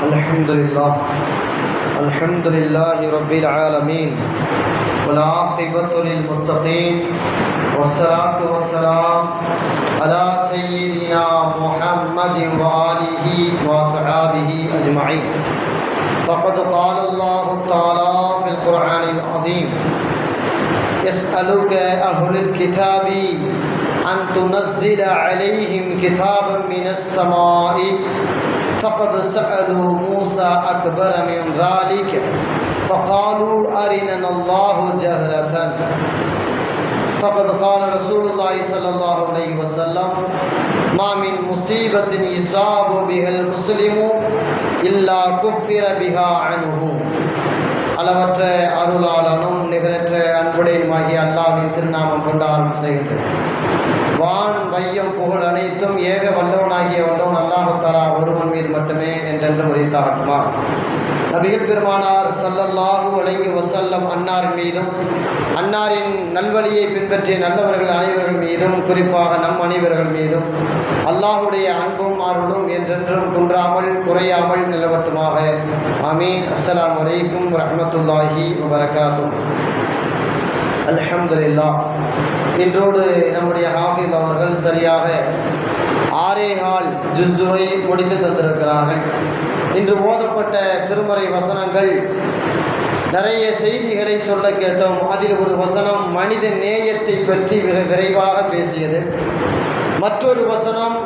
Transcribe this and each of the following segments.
الحمد لله الحمد لله رب العالمين، والعاقبة للمتقين، والصلاة والسلام على سيدنا محمد وآله وصحابه أجمعين. فقد قال الله تعالى في القرآن العظيم يسألك أهل الكتاب أن تنزل عليهم كتابا من السماء فقد سألوا موسى أكبر من ذلك فقالوا أرنا الله جهرة فقد قال رسول الله صلى الله عليه وسلم ما من مصيبة يصاب بها المسلم إلا كفر بها عنه அளவற்ற அருளாளனும் நிகரற்ற அன்புடையுமாகிய அல்லாவின் திருநாமம் கொண்டு ஆரம்பம் செய்கின்றேன் வான் வையம் புகழ் அனைத்தும் ஏக வல்லவனாகிய வல்லவன் அல்லாஹாலா ஒருவன் மீது மட்டுமே என்றென்று உரைத்தாகட்டுமா? நபிகள் பெருமானார் சல்லல்லாஹு வழங்கி வசல்லம் அன்னார் மீதும் அன்னாரின் நல்வழியை பின்பற்றிய நல்லவர்கள் அனைவர்கள் மீதும் குறிப்பாக நம் அனைவர்கள் மீதும் அல்லாஹுடைய அன்பும் அருளும் என்றென்றும் குன்றாமல் குறையாமல் நிலவட்டுமாக. ஆமீன். அஸ்லாம் வலைக்கும் ரஹமத்துல்லாஹி வபரகாத்தும் அலமதுல்லா இன்றோடு நம்முடைய ஹாஃபிஸ் அவர்கள் சரியாக ஆரே ஹால் ஜுஸ்ஸுவை முடித்து தந்திருக்கிறார்கள். இன்று ஓதப்பட்ட திருமறை வசனங்கள் நிறைய செய்திகளை சொல்ல கேட்டோம். அதில் ஒரு வசனம் மனித நேயத்தை பற்றி மிக விரைவாக பேசியது. மற்றொரு வசனம்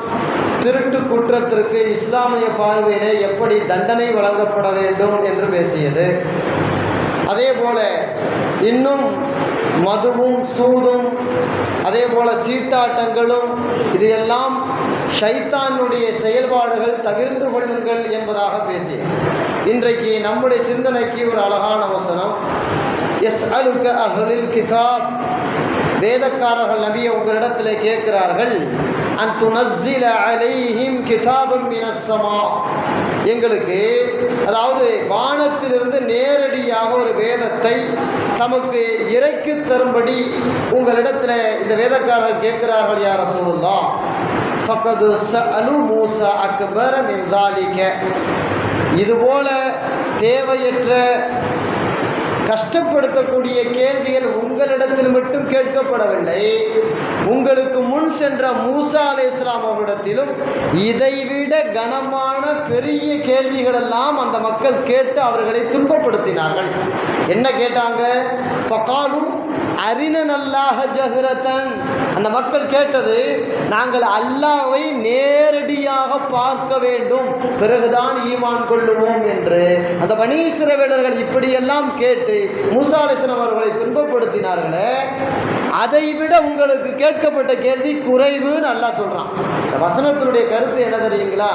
திருட்டு குற்றத்திற்கு இஸ்லாமிய பார்வையிலே எப்படி தண்டனை வழங்கப்பட வேண்டும் என்று பேசியது. அதே போல இன்னும் மதுவும் சூதும் அதே போல சீட்டாட்டங்களும் இது எல்லாம் ஷைத்தானுடைய செயல்பாடுகள் தவிர்த்து கொள்ளுங்கள் என்பதாக பேசி இன்றைக்கு நம்முடைய சிந்தனைக்கு ஒரு அழகான வசனம். எஸ் அலுக்க அகலில் கிதாப். வேதக்காரர்கள் நபியை உங்களிடத்தில் கேட்கிறார்கள். அன் துனஸ்ஸில அலைஹிம் கிதாபம் மினஸ்ஸமா எங்களுக்கு அதாவது வானத்திலிருந்து நேரடியாக ஒரு வேதத்தை தமக்கு இறைக்கு தரும்படி உங்களிடத்தில் இந்த வேதக்காரர் கேட்கிறார்கள் யார சொல்லலாம் ஃபக்கது அலு மூசா அக்பர மின் தாலிக இதுபோல தேவையற்ற கஷ்டப்படுத்தக்கூடிய கேள்விகள் உங்களிடத்தில் மட்டும் கேட்கப்படவில்லை. உங்களுக்கு முன் சென்ற மூசா அலே இஸ்லாம் அவரிடத்திலும் இதைவிட கனமான பெரிய கேள்விகள் எல்லாம் அந்த மக்கள் கேட்டு அவர்களை துன்பப்படுத்தினார்கள். என்ன கேட்டாங்க? பக்காலும் அரினன் அல்லாஹ ஜஹ்ரதன். அந்த மக்கள் கேட்டது நாங்கள் அல்லாவை நேரடியாக பார்க்க வேண்டும். பிறகுதான் ஈமான் கொள்ளுவோம் என்று. அந்த பனீசிரவேலர்கள் இப்படியெல்லாம் கேட்டு முசாலிசன் அவர்களை துன்பப்படுத்தினார்களே அதை விட உங்களுக்கு கேட்கப்பட்ட கேள்வி குறைவுன்னு நல்லா சொல்கிறான் இந்த வசனத்தினுடைய கருத்து என்ன தெரியுங்களா?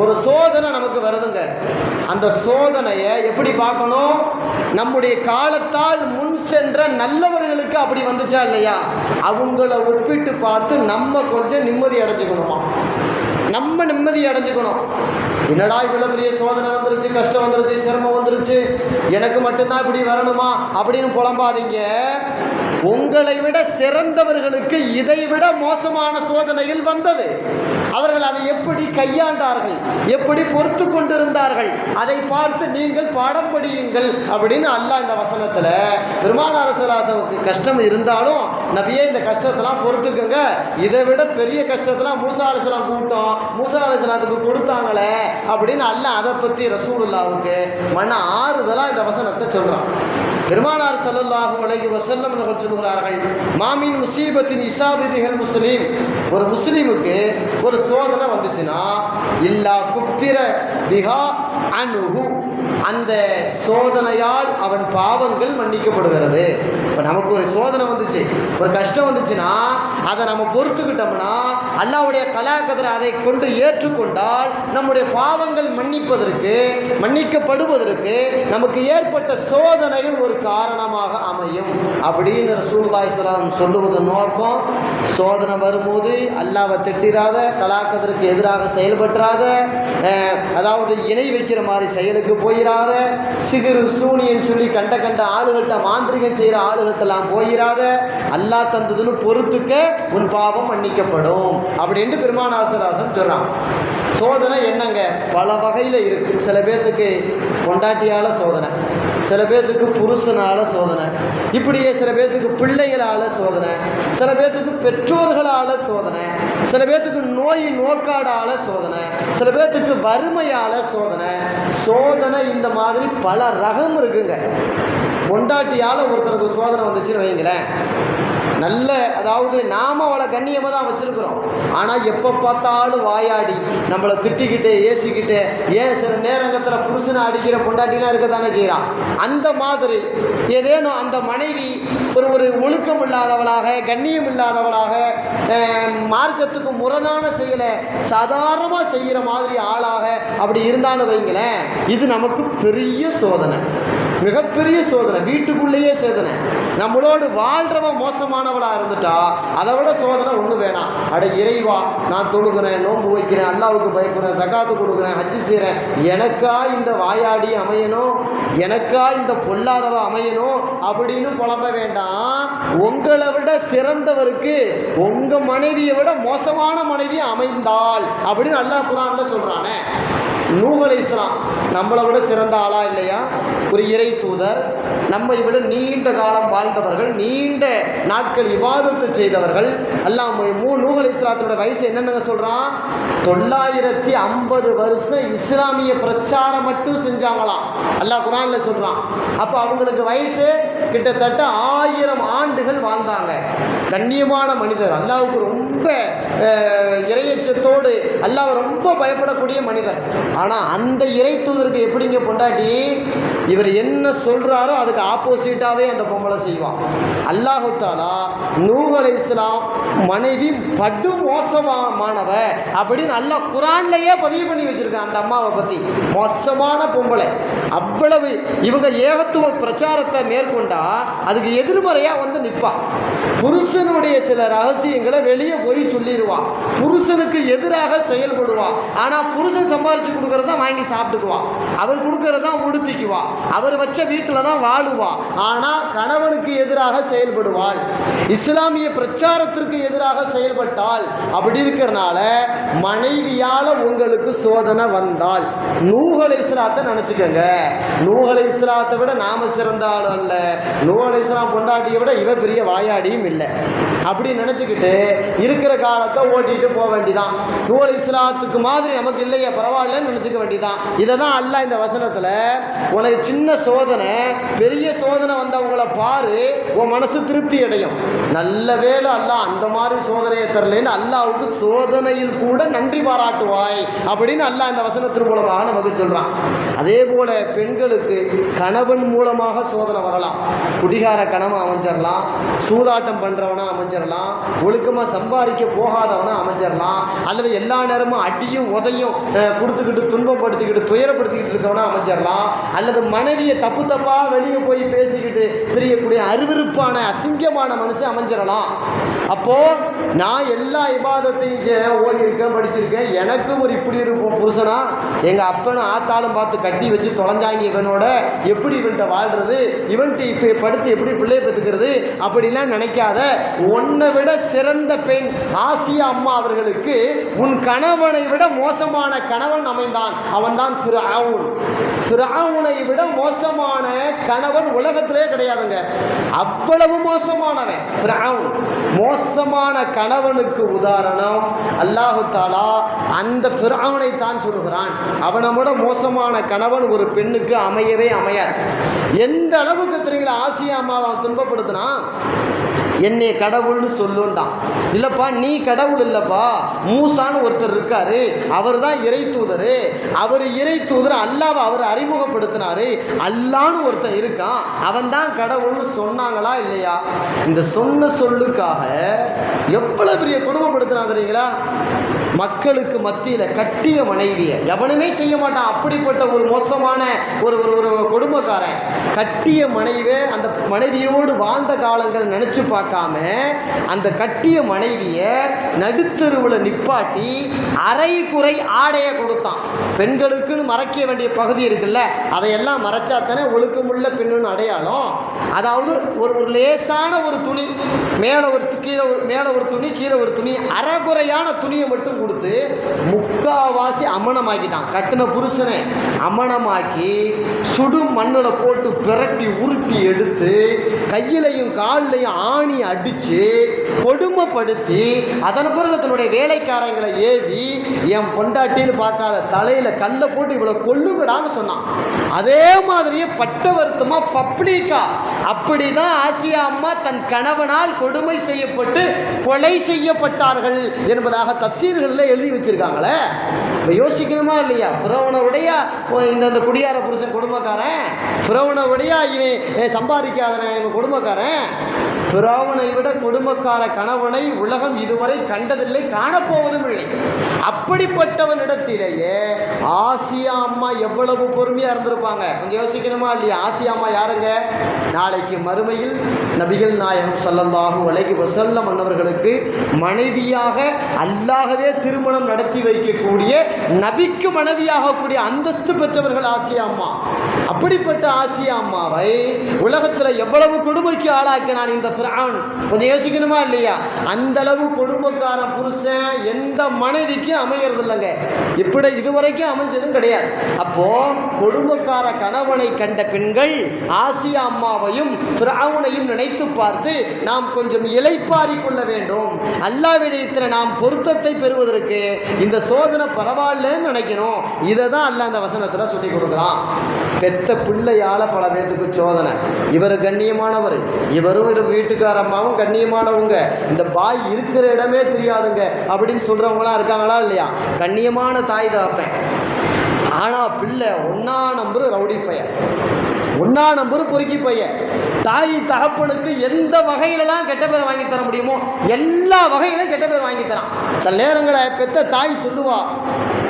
ஒரு சோதனை நமக்கு வருதுங்க. அந்த சோதனையை எப்படி பார்க்கணும்? நம்முடைய காலத்தால் முன் சென்ற நல்லவர்களுக்கு அப்படி வந்துச்சா இல்லையா? அவங்கள ஒப்பிட்டு பார்த்து நம்ம கொஞ்சம் நிம்மதி அடைஞ்சுக்கணுமா? நம்ம நிம்மதி அடைஞ்சுக்கணும். என்னடா இவ்வளோ பெரிய சோதனை வந்துருச்சு கஷ்டம் வந்துருச்சு சிரமம் வந்துருச்சு எனக்கு மட்டும்தான் இப்படி வரணுமா? அப்படின்னு புலம்பாதீங்க. உங்களை விட சிறந்தவர்களுக்கு இதை விட மோசமான சோதனையில் வந்தது. அவர்கள் அதை எப்படி கையாண்டார்கள்? எப்படி பொறுத்து கொண்டிருந்தார்கள்? அதை பார்த்து நீங்கள் பாடம் படியுங்கள் அப்படின்னு அல்லாஹ் இந்த வசனத்தில் பெருமானார் சலாசனுக்கு கஷ்டம் இருந்தாலும் நபியே இந்த கஷ்டத்தெல்லாம் பொறுத்துக்கோங்க. இதை விட பெரிய கஷ்டத்தெல்லாம் மூசா அலிஸ்லாம் கூட்டம் மூசா அலிஸ்லாத்துக்கு கொடுத்தாங்களே அப்படின்னு அல்லாஹ் அதை பற்றி ரசூலுல்லாவுக்கு மன ஆறுதலாக இந்த வசனத்தை சொல்கிறான் பெருமானார் சல்லல்லாஹு அலைஹி வசல்லம் அவர்கள் சொல்கிறார்கள் மாமின் முசீபத்தின் இசாபிதிகள் முஸ்லீம். ஒரு முஸ்லீமுக்கு ஒரு சோதனை வந்துச்சுன்னா இல்லா குப்பிர பிஹா அனுகு அந்த சோதனையால் அவன் பாவங்கள் மன்னிக்கப்படுகிறது. இப்போ நமக்கு ஒரு சோதனை வந்துச்சு. ஒரு கஷ்டம் வந்துச்சுன்னா அதை நம்ம பொறுத்துக்கிட்டோம்னா அல்லாவுடைய கலாக்கத்தில் அதை கொண்டு ஏற்றுக்கொண்டால் நம்முடைய பாவங்கள் மன்னிப்பதற்கு மன்னிக்கப்படுவதற்கு நமக்கு ஏற்பட்ட சோதனையும் ஒரு காரணமாக அமையும். அப்படின்னு ரசூல்லாய் சலாம் சொல்லுவது நோக்கம். சோதனை வரும்போது அல்லாவை திட்டிராத கலாக்கதிற்கு எதிராக செயல்பற்றாத அதாவது இணை வைக்கிற மாதிரி செயலுக்கு போய் போயிடாத சிகிரு சூனியன்னு சொல்லி கண்ட கண்ட ஆளுகள்கிட்ட மாந்திரிகம் செய்கிற ஆளுகள்கிட்டலாம் போயிடாத அல்லா தந்ததுன்னு பொறுத்துக்க உன் பாவம் மன்னிக்கப்படும் அப்படின்ட்டு பெருமானாசராசன் சொல்கிறான் சோதனை என்னங்க? பல வகையில் இருக்குது சில பேர்த்துக்கு கொண்டாட்டியால் சோதனை. சில பேர்த்துக்கு புருஷனால சோதனை. இப்படியே சில பேர்த்துக்கு பிள்ளைகளால் சோதனை. சில பேர்த்துக்கு பெற்றோர்களால் சோதனை. சில பேர்த்துக்கு நோய் நோக்காடால சோதனை. சில பேர்த்துக்கு வறுமையால் சோதனை. சோதனை இந்த மாதிரி பல ரகம் இருக்குங்க. பொண்டாட்டியால் ஒருத்தருக்கு சோதனை வந்துச்சுன்னு வைங்களேன் நல்ல அதாவது நாம அவளை கண்ணியமாக தான் வச்சுருக்குறோம். ஆனால் எப்போ பார்த்தாலும் வாயாடி நம்மளை திட்டிக்கிட்டு ஏசிக்கிட்டு ஏன் சில நேரங்கத்தில் புருஷனை அடிக்கிற பொண்டாட்டிலாம் இருக்க தானே செய்கிறான் அந்த மாதிரி ஏதேனும் அந்த மனைவி ஒரு ஒரு ஒழுக்கம் இல்லாதவளாக கண்ணியம் இல்லாதவளாக மார்க்கத்துக்கு முரணான செயலை சாதாரணமாக செய்கிற மாதிரி ஆளாக அப்படி இருந்தான்னு வைங்களேன் இது நமக்கு பெரிய சோதனை. மிகப்பெரிய சோதனை வீட்டுக்குள்ளேயே சோதனை. நம்மளோடு வாழ்றவன் மோசமானவளா இருந்துட்டா அதை விட சோதனை ஒன்று வேணாம். அட இறைவா நான் தொழுகிறேன் நோம்பு வைக்கிறேன் அல்லாவுக்கு பயப்படுறேன் சகாத்து கொடுக்குறேன் ஹஜ்ஜு செய்கிறேன் எனக்கா இந்த வாயாடி அமையணும்? எனக்கா இந்த பொல்லாதவ அமையணும்? அப்படின்னு புலம்ப வேண்டாம். உங்களை விட சிறந்தவருக்கு உங்க மனைவியை விட மோசமான மனைவி அமைந்தால் அப்படின்னு அல்லாஹ் குரான்ல சொல்றானே. நூகலை இஸ்லாம் நம்மளை விட சிறந்த ஆளா இல்லையா? ஒரு இறை தூதர் நம்மை விட நீண்ட காலம் வாழ்ந்தவர்கள் நீண்ட நாட்கள் விவாதத்தை செய்தவர்கள். அல்லாஹ் மூ நூகல் இஸ்லாத்தோட வயசு என்னென்ன சொல்கிறான் தொள்ளாயிரத்தி ஐம்பது வருஷம் இஸ்லாமிய பிரச்சாரம் மட்டும் செஞ்சாங்களாம். அல்லாஹ் குரானில் சொல்கிறான் அப்போ அவங்களுக்கு வயசு கிட்டத்தட்ட ஆயிரம் ஆண்டுகள் வாழ்ந்தாங்க. கண்ணியமான மனிதர். அல்லாவுக்கு ரொம்ப ரொம்ப இறையச்சத்தோடு அல்லாஹ் ரொம்ப பயப்படக்கூடிய மனிதர். ஆனால் அந்த இறை தூதருக்கு எப்படிங்க பொண்டாட்டி? இவர் என்ன சொல்கிறாரோ அதுக்கு ஆப்போசிட்டாகவே அந்த பொம்பளை செய்வான். அல்லாஹு தாலா நூஹ் அலைஹிஸ்ஸலாம் மனைவி படு மோசமானவ அப்படின்னு அல்லாஹ் குரான்லையே பதிவு பண்ணி வச்சிருக்கான் அந்த அம்மாவை பற்றி மோசமான பொம்பளை. அவ்வளவு இவங்க ஏகத்துவ பிரச்சாரத்தை மேற்கொண்டா அதுக்கு எதிர்மறையாக வந்து நிற்பான் புருஷனுடைய சில ரகசியங்களை வெளியே போய் சொல்லிடுவான் புருஷனுக்கு எதிராக செயல்படுவான் ஆனா புருஷன் சம்பாரிச்சு கொடுக்கறத வாங்கி சாப்பிட்டுக்குவான் அவர் கொடுக்கறத உடுத்திக்குவான் அவர் வச்ச வீட்டில் தான் வாழுவான் ஆனா கணவனுக்கு எதிராக செயல்படுவாள். இஸ்லாமிய பிரச்சாரத்திற்கு எதிராக செயல்பட்டால் அப்படி இருக்கிறனால மனைவியால உங்களுக்கு சோதனை வந்தால். நூகலை இஸ்லாத்தை நினச்சிக்கோங்க. நூகலை இஸ்லாத்தை விட நாம சிறந்த ஆள் அல்ல. நூகலை இஸ்லாம் பொண்டாட்டியை விட இவ பெரிய வாயாடியும் இல்லை. அப்படி நினச்சிக்கிட்டு இருக்கிற காலத்தை ஓட்டிட்டு போக வேண்டிதான். நூல் இஸ்லாத்துக்கு மாதிரி நமக்கு இல்லையே பரவாயில்லன்னு நினச்சிக்க வேண்டிதான். இதை தான் அல்ல இந்த வசனத்தில் உனக்கு சின்ன சோதனை பெரிய சோதனை வந்தவங்களை பாரு உன் மனசு திருப்தி அடையும். நல்ல வேலை அல்ல அந்த மாதிரி சோதனையை தரலன்னு அல்லாவுக்கு சோதனையில் கூட நன்றி பாராட்டுவாய் அப்படின்னு அல்லாஹ் இந்த வசனத்தின் மூலமாக நமக்கு சொல்கிறான் அதே போல பெண்களுக்கு கணவன் மூலமாக சோதனை வரலாம். குடிகார கணவன் அமைஞ்சிடலாம் சூதாட்டம் பண்றவனா அமைஞ்சிடலாம் ஒழுக்கமாக ஒழுக்கமா சம்பாதிக்க போகாதவனா அமைஞ்சிடலாம் அல்லது எல்லா நேரமும் அடியும் உதையும் கொடுத்துக்கிட்டு துன்பப்படுத்திக்கிட்டு துயரப்படுத்திக்கிட்டு இருக்கவனா அமைஞ்சிடலாம் அல்லது மனைவியை தப்பு தப்பாக வெளியே போய் பேசிக்கிட்டு தெரியக்கூடிய அருவருப்பான அசிங்கமான மனுஷன் அமைஞ்சிடலாம் அப்போ நான் எல்லா இபாதத்தையும் ஓடி இருக்கேன் படிச்சிருக்கேன். எனக்கு ஒரு இப்படி இருக்கும் புருஷனா? எங்கள் அப்பனும் ஆத்தாலும் பார்த்து கட்டி வச்சு தொலைஞ்சாங்க இவனோட. எப்படி இவன்கிட்ட வாழ்றது? இவன்கிட்ட இப்போ படுத்து எப்படி பிள்ளைய பெற்றுக்கிறது? அப்படிலாம் நினைக்காத. உன்னை விட சிறந்த பெண் ஆசியா அம்மா அவர்களுக்கு உன் கணவனை விட மோசமான கணவன் அமைந்தான். அவன்தான் ஃபிரவுன். திராவுனை விட மோசமான கணவன் உலகத்திலே கிடையாதுங்க. அவ்வளவு மோசமானவன் திராவுன் மோசமான கணவனுக்கு உதாரணம் அல்லாஹு தாலா அந்த ஃபிரவுனை தான் சொல்கிறான். அவனை விட மோசமான கணவன் ஒரு பெண்ணுக்கு அமையவே அமையாது. எந்த அளவுக்கு தெரியுங்களா? ஆசியா அம்மாவை அவன் துன்பப்படுத்தினான்? என்னை கடவுள்னு சொல்லுண்டான். இல்லைப்பா நீ கடவுள் இல்லைப்பா. மூசான்னு ஒருத்தர் இருக்காரு. அவர் தான் இறை தூதர். அவர் இறை தூதர் அல்லாவை அவர் அறிமுகப்படுத்தினாரு. அல்லான்னு ஒருத்தன் இருக்கான். அவன் தான் கடவுள்னு சொன்னாங்களா இல்லையா? இந்த சொன்ன சொல்லுக்காக எவ்வளவு பெரிய குடும்பப்படுத்தினா தெரியுங்களா? மக்களுக்கு மத்தியில் கட்டிய மனைவியை எவனுமே செய்ய மாட்டான். அப்படிப்பட்ட ஒரு மோசமான ஒரு ஒரு ஒரு குடும்பக்காரன் கட்டிய மனைவியை அந்த மனைவியோடு வாழ்ந்த காலங்கள் நினச்சி பார்க்காம அந்த கட்டிய மனைவியை நடுத்தருவில் நிப்பாட்டி அரை குறை ஆடையை கொடுத்தான். பெண்களுக்குன்னு மறைக்க வேண்டிய பகுதி இருக்குல்ல அதையெல்லாம் மறைச்சா தானே ஒழுக்கமுள்ள பெண்ணுன்னு அடையாளம். அதாவது ஒரு ஒரு லேசான ஒரு துணி மேலே ஒரு கீழே மேலே ஒரு துணி கீழே ஒரு துணி அறகுறையான துணியை மட்டும் கொடுத்து முக்காவாசி அமனமாக்கிட்டான் கட்டின புருஷனை அமனமாக்கி சுடு மண்ணில் போட்டு பிரட்டி உருட்டி எடுத்து கையிலையும் கால்லையும் ஆணி அடித்து கொடுமைப்படுத்தி அதன் பிறகு தன்னுடைய வேலைக்காரங்களை ஏவி என் பொண்டாட்டின்னு பார்க்காத தலையில் கல்லை போட்டு இவ்வளோ கொல்லுங்கடான்னு சொன்னான். அதே மாதிரியே பட்ட வருத்தமாக பப்ளிக்கா அப்படிதான் ஆசியா அம்மா தன் கணவனால் கொடுமை செய்யப்பட்டு கொலை செய்யப்பட்டார்கள் என்பதாக தப்சீர்களில் எழுதி வச்சிருக்காங்களே? இப்போ யோசிக்கணுமா இல்லையா? ஃபிரவனவுடைய இந்த இந்த குடியார புருஷன் குடும்பக்காரன். ஃபிரவனவுடைய இவன் ஏ, சம்பாதிக்காதவன் இவன் குடும்பக்காரன். பிராவனை விட குடும்பக்கார கணவனை உலகம் இதுவரை கண்டதில்லை காணப்போவதும் இல்லை அப்படிப்பட்டவனிடத்திலேயே ஆசியா அம்மா எவ்வளவு பொறுமையா இருந்திருப்பாங்க. கொஞ்சம் யோசிக்கணுமா இல்லையா? ஆசியா அம்மா யாருங்க? நாளைக்கு மறுமையில் நபிகள் நாயகம் ஸல்லல்லாஹு அலைஹி வசல்ல மன்னவர்களுக்கு மனைவியாக அல்லாகவே திருமணம் நடத்தி வைக்கக்கூடிய நபிக்கு மனைவியாகக்கூடிய அந்தஸ்து பெற்றவர்கள் ஆசியா அம்மா. அப்படிப்பட்ட ஆசியா அம்மாவை உலகத்தில் எவ்வளவு கொடுமைக்கு ஆளாக்கினான் இந்த ஃபிரௌன் கொஞ்சம் யோசிக்கணுமா இல்லையா? அந்த அளவு கொடுமைக்கார புருஷன் எந்த மனைவிக்கும் அமையறது இல்லைங்க இப்படி இதுவரைக்கும் அமைஞ்சதும் கிடையாது. அப்போ கொடுமைக்கார கணவனை கண்ட பெண்கள் ஆசியா அம்மாவையும் ஃபிரௌனையும் நினைத்து பார்த்து நாம் கொஞ்சம் இலைப்பாரி கொள்ள வேண்டும். அல்லாவிடத்தில் நாம் பொருத்தத்தை பெறுவதற்கு இந்த சோதனை பரவாயில்லன்னு நினைக்கணும் இதை தான் அல்ல அந்த வசனத்தில் சொல்லி கொடுக்குறான். பெத்த பிள்ளையால பல பேத்துக்கு சோதனை. இவர் கண்ணியமானவர். இவரும் இவர் வீட்டுக்கார அம்மாவும் கண்ணியமானவங்க இந்த பாய் இருக்கிற இடமே தெரியாதுங்க. அப்படின்னு சொல்றவங்களாம் இருக்காங்களா இல்லையா? கண்ணியமான தாய் தாப்பேன் ஆனா பிள்ளை ஒன்னா நம்பர் ரவுடி பையன். ஒன்னா நம்பர் பொறுக்கி பையன். தாய் தகப்பனுக்கு எந்த வகையிலலாம் கெட்ட பேர் வாங்கி தர முடியுமோ எல்லா வகையிலும் கெட்ட பேர் வாங்கி தரான். சில நேரங்களை பெத்த தாய் சொல்லுவா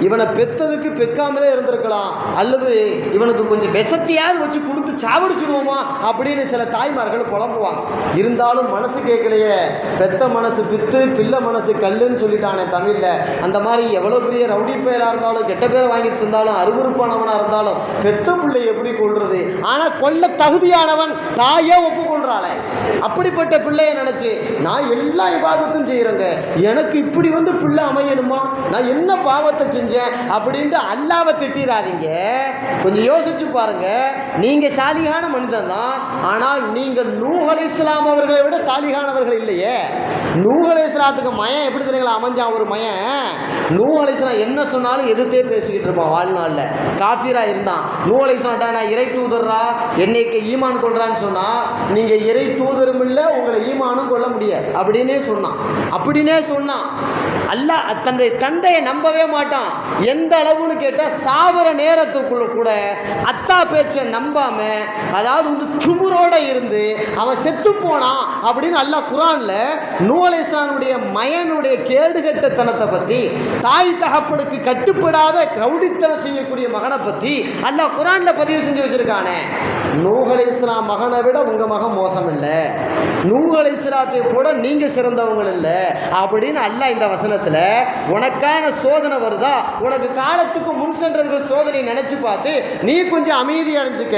இவனை பெத்ததுக்கு பெக்காமலே இருந்திருக்கலாம். அல்லது இவனுக்கு கொஞ்சம் விசத்தியாவது வச்சு கொடுத்து சாவடிச்சிருவோமா? அப்படின்னு சில தாய்மார்கள் புலம்புவாங்க. இருந்தாலும் மனசு கேட்கலையே. பெத்த மனசு பித்து பிள்ளை மனசு கல்லுன்னு சொல்லிட்டானே தமிழில். அந்த மாதிரி எவ்வளோ பெரிய ரவுடி பேராக இருந்தாலும் கெட்ட பேர் வாங்கி தந்தாலும் அருவருப்பானவனாக இருந்தாலும் பெத்த பிள்ளை எப்படி கொள்றது ஆனால் கொல்ல தகுதியானவன் தாயே ஒப்புக்கொள்றாளே. அப்படிப்பட்ட பிள்ளைய நினைச்சு நான் எல்லா விவாதத்தும் செய்கிறேங்க எனக்கு இப்படி வந்து பிள்ளை அமையணுமா? நான் என்ன பாவத்தை செஞ்சேன்? அப்படின்ட்டு அல்லாவை திட்டிராதீங்க. கொஞ்சம் யோசிச்சு பாருங்க. நீங்க சாலிகான மனிதன் தான். ஆனால் நீங்கள் நூஹ் இஸ்லாம் அவர்களை விட சாலிகானவர்கள் இல்லையே. நூஹ் இஸ்லாத்துக்கு மயன் எப்படி தெரியுங்களா? அமைஞ்சான் ஒரு மயன். நூஹ் இஸ்லாம் என்ன சொன்னாலும் எதிர்த்தே பேசிக்கிட்டு இருப்பான். வாழ்நாளில் காஃபிரா இருந்தான். நூலை அலைஹிஸ்ஸலாம்டா நான் இறை தூதர்ரா என்னைக்கு ஈமான் கொள்றான்னு சொன்னா நீங்க இறை தூதரும் இல்லை உங்களை ஈமானும் கொள்ள முடியாது. அப்படின்னே சொன்னான். அப்படின்னே சொன்னான். அல்லாஹ் தன்னுடைய தந்தையை நம்பவே மாட்டான். எந்த அளவுன்னு கேட்டால் சாவர நேரத்துக்குள்ள கூட அத்தா பேச்சை நம்பாம அதாவது வந்து துமுரோட இருந்து அவன் செத்து போனான் அப்படின்னு அல்லாஹ் குரான்ல நூலேசானுடைய மயனுடைய கேடுகட்டத்தனத்தை பற்றி தாய் தகப்பனுக்கு கட்டுப்படாத கவுடித்தனம் செய்யக்கூடிய மகனை பற்றி அல்லாஹ் குரானில் பதிவு செஞ்சு வச்சுருக்கானே. நூகலை இஸ்லாம் மகனை விட உங்க மகன் மோசம் இல்லை நூகலை இஸ்லாத்தை கூட நீங்க சிறந்தவங்க இல்லை. அப்படின்னு அல்ல இந்த வசனத்துல உனக்கான சோதனை வருதா? உனக்கு காலத்துக்கு முன் சென்றவர்கள் சோதனை நினைச்சு பார்த்து நீ கொஞ்சம் அமைதி அடைஞ்சிக்க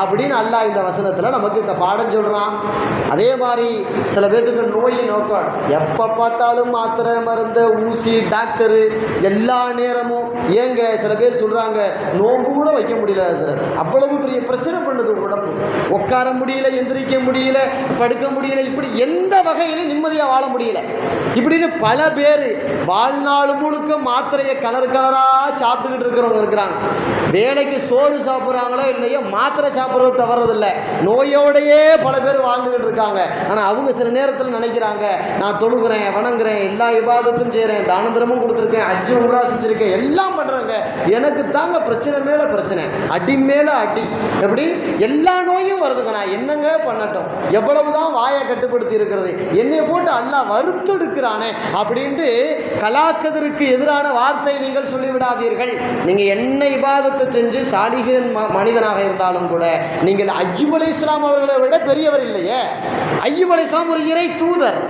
அப்படின்னு அல்ல இந்த வசனத்துல நமக்கு இந்த பாடம் சொல்றான். அதே மாதிரி சில பேர்த்துக்கு நோய் நோக்கம். எப்போ பார்த்தாலும் மாத்திரை மருந்து ஊசி டாக்டரு எல்லா நேரமும். ஏங்க சில பேர் சொல்றாங்க நோம்பு கூட வைக்க முடியல சார் அவ்வளவு பெரிய பிரச்சனை பண்ணுது உடம்பு உட்கார முடியல எந்திரிக்க முடியல படுக்க முடியல இப்படி எந்த வகையிலும் நிம்மதியாக வாழ முடியல. இப்படின்னு பல பேர் வாழ்நாள் முழுக்க மாத்திரையை கலர் கலராக சாப்பிட்டுக்கிட்டு இருக்கிறவங்க இருக்கிறாங்க. வேலைக்கு சோறு சாப்பிட்றாங்களோ இல்லையோ மாத்திரை சாப்பிட்றது தவறதில்லை. நோயோடையே பல பேர் வாழ்ந்துக்கிட்டு இருக்காங்க. ஆனால் அவங்க சில நேரத்தில் நினைக்கிறாங்க நான் தொழுகிறேன் வணங்குறேன் எல்லா விவாதத்தும் செய்கிறேன் தானந்திரமும் கொடுத்துருக்கேன் அஜ்ஜு உம்ரா செஞ்சுருக்கேன் எல்லாம் பண்ணுறாங்க எனக்கு தாங்க பிரச்சனை மேலே பிரச்சனை அடி மேலே அடி. எப்படி? எல்லா நோயும் வருதுங்க நான் என்னங்க பண்ணட்டும்? எவ்வளவுதான் வாயை கட்டுப்படுத்தி இருக்கிறது என்னை போட்டு அல்லாஹ் வறுத்தெடுக்கிறானே அப்படின்ட்டு கலாக்கதற்கு எதிரான வார்த்தை நீங்கள் சொல்லிவிடாதீர்கள். நீங்கள் என்ன இபாதத்தை செஞ்சு சாலிகன் மனிதனாக இருந்தாலும் கூட நீங்கள் ஐயூப் அலி இஸ்லாம் அவர்களை விட பெரியவர் இல்லையே? ஐயூப் அலி இஸ்லாம் ஒரு இறை தூதர்.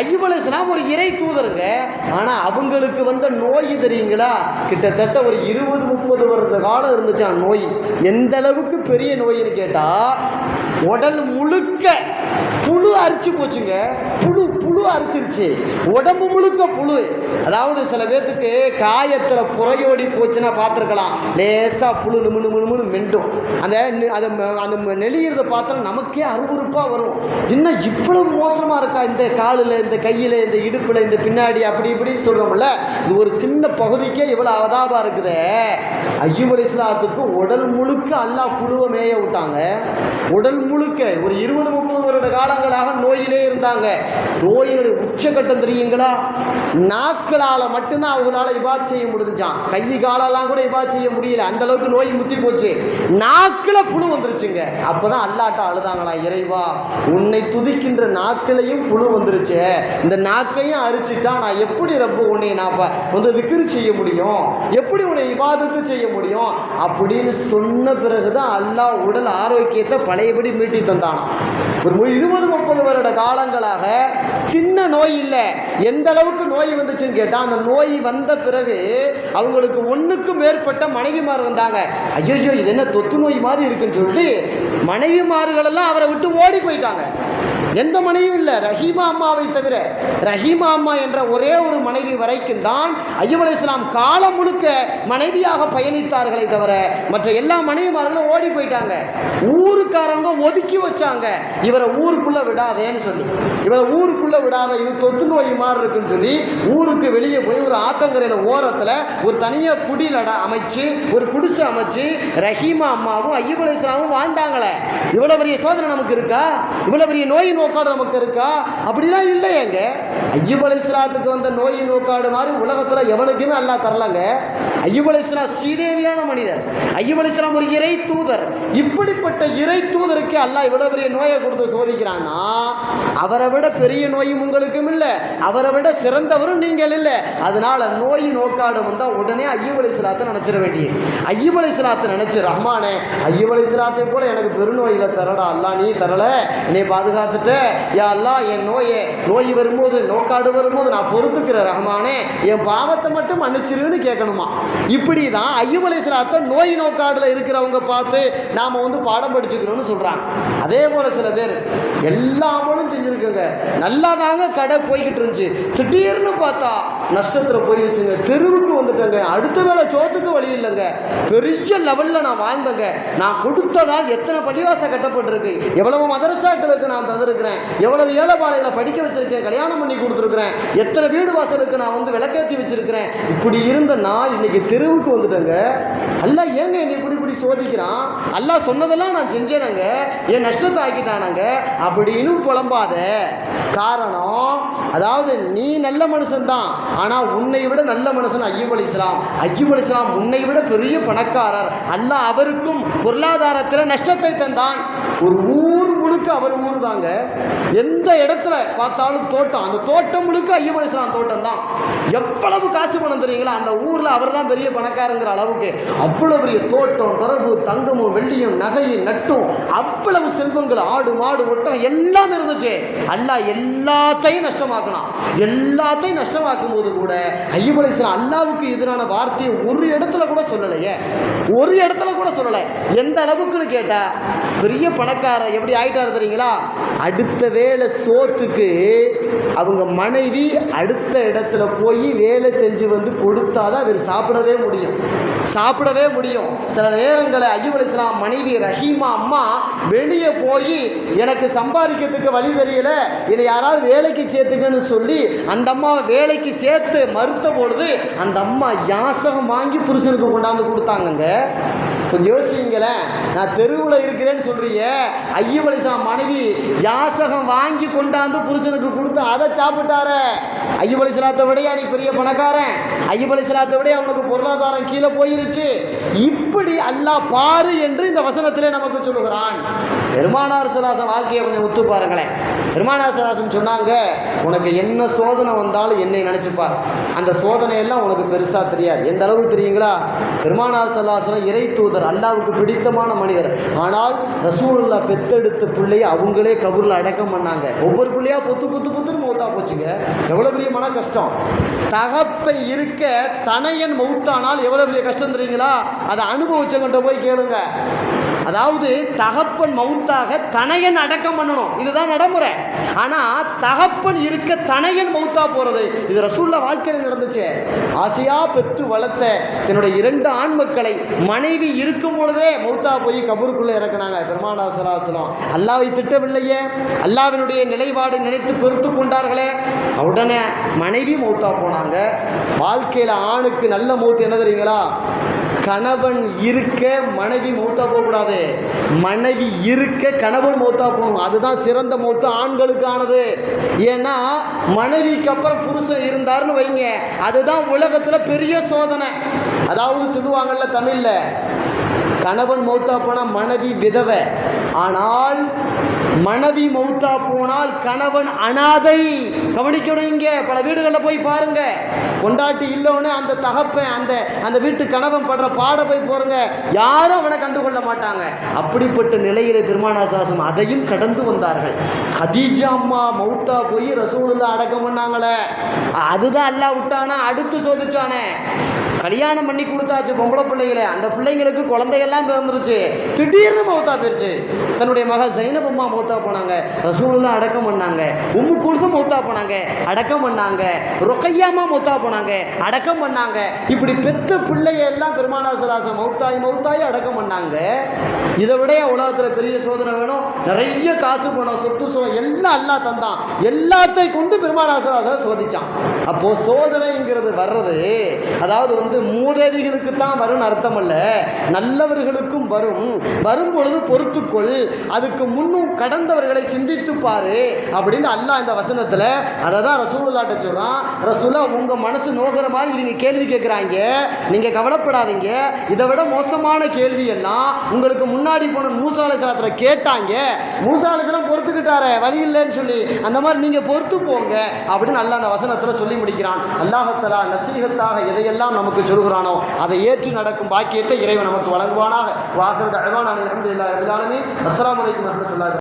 ஐயூப் அலைஹிஸ்ஸலாம் ஒரு இறை தூதருங்க. ஆனால் அவங்களுக்கு வந்த நோய் தெரியுங்களா? கிட்டத்தட்ட ஒரு இருபது முப்பது வருட காலம் இருந்துச்சான் நோய்? எந்த அளவுக்கு பெரிய நோயின்னு கேட்டால் உடல் முழுக்க புழு அரிச்சு போச்சுங்க. புழு புழு அரிச்சிருச்சு. உடம்பு முழுக்க புழு. அதாவது சில பேர்த்துக்கு காயத்தில் புறையோடி போச்சுன்னா பார்த்துருக்கலாம். லேசாக புழு நிமினு நிமினு மெண்டும் அந்த அதை ம- அந்த நெளியிறத பார்த்தா நமக்கே அருவருப்பாக வரும். என்ன இவ்வளோ மோசமாக இருக்கா இந்த காலில் இந்த கையில் இந்த இடுப்பில் இந்த பின்னாடி அப்படி இப்படின்னு சொல்கிறோம்ல இது ஒரு சின்ன பகுதிக்கே இவ்வளோ அவதாபாக இருக்குது. ஐயூப் அலிஸ்லாத்துக்கு உடல் முழுக்க அல்லா புழுவை மேய விட்டாங்க. உடல் முழுக்க ஒரு இருபது முப்பது வருட காலம் காலங்களாக நோயிலே இருந்தாங்க. நோயினுடைய உச்சக்கட்டம் தெரியுங்களா நாட்களால் மட்டும்தான் அவங்களால இபாத் செய்ய முடிஞ்சான். கை காலெல்லாம் கூட இவா செய்ய முடியல. அந்த அளவுக்கு நோய் முத்தி போச்சு. நாக்கில் புழு வந்துருச்சுங்க. அப்பதான் அல்லாட்ட அழுதாங்களா? இறைவா உன்னை துதிக்கின்ற நாக்கிலையும் புழு வந்துருச்சு. இந்த நாக்கையும் அரிச்சுட்டா நான் எப்படி ரப்ப உன்னை நான் வந்து திக்ரு செய்ய முடியும்? எப்படி உன்னை விவாதத்து செய்ய முடியும்? அப்படின்னு சொன்ன பிறகுதான் அல்லாஹ் உடல் ஆரோக்கியத்தை பழையபடி மீட்டி தந்தானாம். ஒரு இருபது முப்பது வருட காலங்களாக சின்ன நோய் இல்லை. எந்த அளவுக்கு நோய் வந்துச்சுன்னு கேட்டால் அந்த நோய் வந்த பிறகு அவங்களுக்கு ஒன்றுக்கு மேற்பட்ட மனைவிமார் வந்தாங்க. ஐயோ இது என்ன தொத்து நோய் மாதிரி இருக்குன்னு சொல்லிட்டு மனைவிமார்களெல்லாம் அவரை விட்டு ஓடி போயிட்டாங்க. எந்த மனைவியும் இல்லை. ரஹீமா அம்மாவை தவிர ரஹீமா அம்மா என்ற ஒரே ஒரு மனைவி வரைக்கும் தான் ஐயப் இஸ்லாம் காலம் முழுக்க மனைவியாக பயணித்தார்களே தவிர மற்ற எல்லா மனைவிமார்களும் ஓடி போயிட்டாங்க. ஊருக்காரங்க ஒதுக்கி வச்சாங்க. இவரை ஊருக்குள்ள விடாதேன்னு சொல்லி. இவரை ஊருக்குள்ள விடாத இது தொத்து நோய் மாதிரி இருக்குன்னு சொல்லி ஊருக்கு வெளியே போய் ஒரு ஆத்தங்கரையில் ஓரத்தில் ஒரு தனியாக குடிலட அமைச்சு ஒரு குடிசை அமைச்சு ரஹீமா அம்மாவும் ஐயப் இஸ்லாமும் வாழ்ந்தாங்களே. இவ்வளோ பெரிய சோதனை நமக்கு இருக்கா? இவ்வளோ பெரிய நோய் நோக்காடு நமக்கு இருக்கா? அப்படிலாம் இல்லையேங்க ஐயப் அலைஹிஸ்ஸலாத்துக்கு வந்த நோய் நோக்காடு மாதிரி உலகத்தில் எவனுக்குமே அல்லா தரலங்க. ஐயப் அலைஹிஸ்ஸலாம் சீதேவியான மனிதர் ஐயபலிஸ்லாம் ஒரு இறை தூதர். இப்படிப்பட்ட இறை தூதருக்கு அல்லாஹ் இவ்வளோ பெரிய நோயை கொடுத்து சோதிக்கிறான்னா அவரை விட பெரிய நோயும் உங்களுக்கும் இல்லை அவரை விட சிறந்தவரும் நீங்கள் இல்லை. அதனால நோய் நோக்காடு வந்தால் உடனே ஐயப் அலைஹிஸ்ஸலாத்தை நினச்சிட வேண்டியது. ஐயப் அலைஹிஸ்ஸலாத்தை நினச்சி ரஹ்மானே ஐயப் அலைஹிஸ்ஸலாத்தை போல எனக்கு பெருநோயில் தரடா அல்லா நீ தரல என்னை பாதுகாத்துட்ட. யா அல்லா என் நோயை நோய் வரும்போது நோக்காடு வரும்போது நான் பொறுத்துக்கிறேன் ரஹ்மானே. என் பாவத்தை மட்டும் மன்னிச்சிருன்னு கேட்கணுமா? இப்படி தான் ஐயப் அலைஹிஸ்ஸலாத்தை நோய் நோக்காடில் இருக்கிறவங்க பார்த்து நாம் வந்து பாடம் படிச்சுக்கணும்னு சொல்கிறாங்க அதே போல் சில பேர் எல்லாமலும் செஞ்சுருக்குங்க. நல்லா தாங்க கடை போய்கிட்டு இருந்துச்சு. திடீர்னு பார்த்தா நஷ்டத்தில் போயிடுச்சுங்க தெருவுக்கு வந்துட்டேங்க. அடுத்த வேளை சோத்துக்கு வழி இல்லைங்க. பெரிய லெவலில் நான் வாழ்ந்தேங்க. நான் கொடுத்ததால் எத்தனை பள்ளிவாச கட்டப்பட்டிருக்கு. எவ்வளவு மதரசாக்களுக்கு நான் தந்திருக்கிறேன். எவ்வளவு ஏழைப்பாளையில் படிக்க வச்சிருக்கேன். கல்யாணம் பண்ணி கொடுத்துருக்குறேன். எத்தனை வீடு வாசலுக்கு நான் வந்து விளக்கேற்றி வச்சிருக்கிறேன். இப்படி இருந்த நான் இன்னைக்கு தெருவுக்கு வந்துட்டேங்க. எல்லாம் ஏங்க என்னை இப்படி இப்படி சோதிக்கிறான் அல்லாஹ் சொன்னதெல்லாம் நான் செஞ்சேனங்க என் நஷ்டத்தை ஆக்கிட்டானாங்க அப்படின்னு புலம்பாத காரணம் அதாவது நீ நல்ல மனுஷன்தான் ஆனால் உன்னை விட நல்ல மனுஷன் ஐயூப் அலிஸ்லாம் ஐயூப் அலிஸ்லாம் உன்னை விட பெரிய பணக்காரர். அல்லாஹ் அவருக்கும் பொருளாதாரத்தில் நஷ்டத்தை தந்தான். ஒரு ஊர் முழுக்க அவர் ஊர் தாங்க எந்த இடத்துல பார்த்தாலும் தோட்டம். அந்த தோட்டம் முழுக்க ஐயூப் தோட்டம் தான் எவ்வளவு காசு பணம் தெரியுங்களா? அந்த ஊரில் அவர் தான் பெரிய பணக்காரங்கிற அளவுக்கு. அவ்வளோ பெரிய தோட்டம் தொடர்பு தங்கமும் வெள்ளியும் நகையும் நட்டும் அவ்வளவு செல்வங்கள் ஆடு மாடு ஒட்டம் எல்லாம் இருந்துச்சு. அல்லாஹ் எல்லாத்தையும் நஷ்டமாக்கினான். எல்லாத்தையும் நஷ்டமாக்கும் போது கூட ஐயூப் அல்லாவுக்கு எதிரான வார்த்தையை ஒரு இடத்துல கூட சொல்லலையே. ஒரு இடத்துல கூட சொல்லலை. எந்த அளவுக்குன்னு கேட்டால் பெரிய பண பணக்காரர் எப்படி ஆயிட்டாரு தெரியுங்களா? அடுத்த வேலை சோத்துக்கு அவங்க மனைவி அடுத்த இடத்துல போய் வேலை செஞ்சு வந்து கொடுத்தாதான் அவர் சாப்பிடவே முடியும். சாப்பிடவே முடியும். சில நேரங்களில் ஐயூப் அலிஸ்லாம் மனைவி ரஹீமா அம்மா வெளியே போய் எனக்கு சம்பாதிக்கிறதுக்கு வழி தெரியல என்னை யாராவது வேலைக்கு சேர்த்துக்கன்னு சொல்லி அந்த அம்மா வேலைக்கு சேர்த்து மறுத்த பொழுது அந்த அம்மா யாசகம் வாங்கி புருஷனுக்கு கொண்டாந்து கொடுத்தாங்கங்க. கொஞ்சம் யோசிங்களேன் நான் தெருவில் இருக்கிறேன்னு சொல்றீங்க. ஐயவழிசா மனைவி யாசகம் வாங்கி கொண்டாந்து புருஷனுக்கு கொடுத்து அதை சாப்பிட்டாரே. ஐயவழி அலி விட நீ பெரிய பணக்காரன். ஐயவழி அலி விட அவனுக்கு பொருளாதாரம் கீழே போயிருச்சு. இப்படி அல்லாஹ் பாரு என்று இந்த வசனத்திலே நமக்கு சொல்லுகிறான். பெருமானார் சிலாசன் வாழ்க்கையை கொஞ்சம் ஒத்து பாருங்களேன். பெருமானார் சிலாசன் சொன்னாங்க உனக்கு என்ன சோதனை வந்தாலும் என்னை நினைச்சுப்பார். அந்த சோதனையெல்லாம் உனக்கு பெருசாக தெரியாது. எந்த அளவுக்கு தெரியுங்களா? பெருமானார் சல்லாசலம் இறை தூதர் அல்லாவுக்கு பிடித்தமான மனிதர். ஆனால் ரசூலுல்லா பெத்தெடுத்த பிள்ளையை அவங்களே கபூரில் அடக்கம் பண்ணாங்க. ஒவ்வொரு பிள்ளையா பொத்து பொத்து பொத்துன்னு மௌத்தா போச்சுங்க. எவ்வளோ பெரிய மன கஷ்டம்? தகப்பை இருக்க தனையன் மௌத்தானால் எவ்வளோ பெரிய கஷ்டம் தெரியுங்களா? அதை அனுபவிச்சவங்கிட்ட போய் கேளுங்க. அதாவது தகப்பன் மௌத்தாக தனையன் அடக்கம் பண்ணணும். இதுதான் நடைமுறை. ஆனால் தகப்பன் இருக்க தனையன் மவுத்தா போகிறது இது ரசூல்லா வாழ்க்கையில் நடந்துச்சு. ஆசையா பெற்று வளர்த்த தன்னுடைய இரண்டு ஆண் மக்களை மனைவி இருக்கும் பொழுதே மௌத்தா போய் கபூருக்குள்ளே இறக்குனாங்க. பெருமானா சலாசலம் அல்லாவை திட்டவில்லையே. அல்லாவினுடைய நிலைப்பாடு நினைத்து பொறுத்து கொண்டார்களே. உடனே மனைவி மௌத்தா போனாங்க. வாழ்க்கையில் ஆணுக்கு நல்ல மௌத்து என்ன தெரியுங்களா? கணவன் இருக்க மனைவி மௌத்தா போகக்கூடாது. மனைவி இருக்க கணவன் மௌத்தா போகணும். அதுதான் சிறந்த மௌத்து ஆண்களுக்கானது. ஏன்னா மனைவிக்கு அப்புறம் புருஷன் இருந்தார்னு வைங்க. அதுதான் உலகத்தில் பெரிய சோதனை. அதாவது சொல்லுவாங்கல்ல தமிழில் கணவன் மௌத்தா போனால் மனைவி விதவை. ஆனால் மனைவி மௌத்தா போனால் கணவன் அனாதை. கவனிக்கணும் இங்கே. பல வீடுகளில் போய் பாருங்க. கொண்டாட்டி இல்லைன்னு அந்த தகப்பன் அந்த அந்த வீட்டு கணவன் படுற பாட போய் போறங்க யாரும் அவனை கண்டுகொள்ள மாட்டாங்க. அப்படிப்பட்ட நிலையில பெருமானாசாசம் அதையும் கடந்து வந்தார்கள். ஹதீஜா அம்மா மௌத்தா போய் ரசூலுல்லா அடக்கம் பண்ணாங்களே. அதுதான் அல்லாஹ் விட்டானா? அடுத்து சோதிச்சானே. கல்யாணம் பண்ணி கொடுத்தாச்சு பொம்பளை பிள்ளைகளை. அந்த பிள்ளைங்களுக்கு குழந்தைகள்லாம் பிறந்துருச்சு. திடீர்னு மௌத்தா போயிருச்சு. தன்னுடைய மக ஜைனப் மௌத்தா போனாங்க. ரசூலெல்லாம் அடக்கம் பண்ணாங்க. உம்மு குழுசு மௌத்தா போனாங்க. அடக்கம் பண்ணாங்க. ரொக்கையாமா மௌத்தா போனாங்க. அடக்கம் பண்ணாங்க. இப்படி பெத்த பிள்ளையெல்லாம் பெருமானாசராசன் பெருமானா சலாசம் மௌத்தாய் மௌத்தாய் அடக்கம் பண்ணாங்க. இதை விட உலகத்தில் பெரிய சோதனை வேணும். நிறைய காசு பணம் சொத்து சோ எல்லாம் அல்லாஹ் தந்தான். எல்லாத்தையும் கொண்டு பெருமானா சலாசம் சோதிச்சான். அப்போ சோதனைங்கிறது வர்றது அதாவது வந்து மூதேவிகளுக்கு தான் வரும்னு அர்த்தம் அல்ல நல்லவர்களுக்கும் வரும். வரும் பொழுது பொறுத்துக்கொள். அதுக்கு முன்னும் கடந்தவர்களை சிந்தித்து பாரு அப்படின்னு அல்லாஹ் இந்த வசனத்தில் அதை தான் ரசூலாட்ட சொல்கிறான் ரசூலா உங்கள் மனசு நோகிற மாதிரி நீங்கள் கேள்வி கேட்குறாங்க நீங்கள் கவலைப்படாதீங்க. இதை விட மோசமான கேள்வி எல்லாம் உங்களுக்கு முன்னாடி போன மூசாலசலத்தில் கேட்டாங்க. மூசாலத்தில் பொறுத்துக்கிட்டாரே வழி இல்லைன்னு சொல்லி. அந்த மாதிரி நீங்கள் பொறுத்து போங்க அப்படின்னு அல்லாஹ் அந்த வசனத்தில் சொல்லி முடிக்கிறான். அல்லாஹத்தலா நசீகத்தாக எதையெல்லாம் நமக்கு சொல்கிறானோ அதை ஏற்று நடக்கும் பாக்கியத்தை இறைவன் நமக்கு வழங்குவானாக. வாக்குறது அழகான அலமதுல்லா அஸ்லாம் வலைக்கம் வரமத்துல்லாஹ்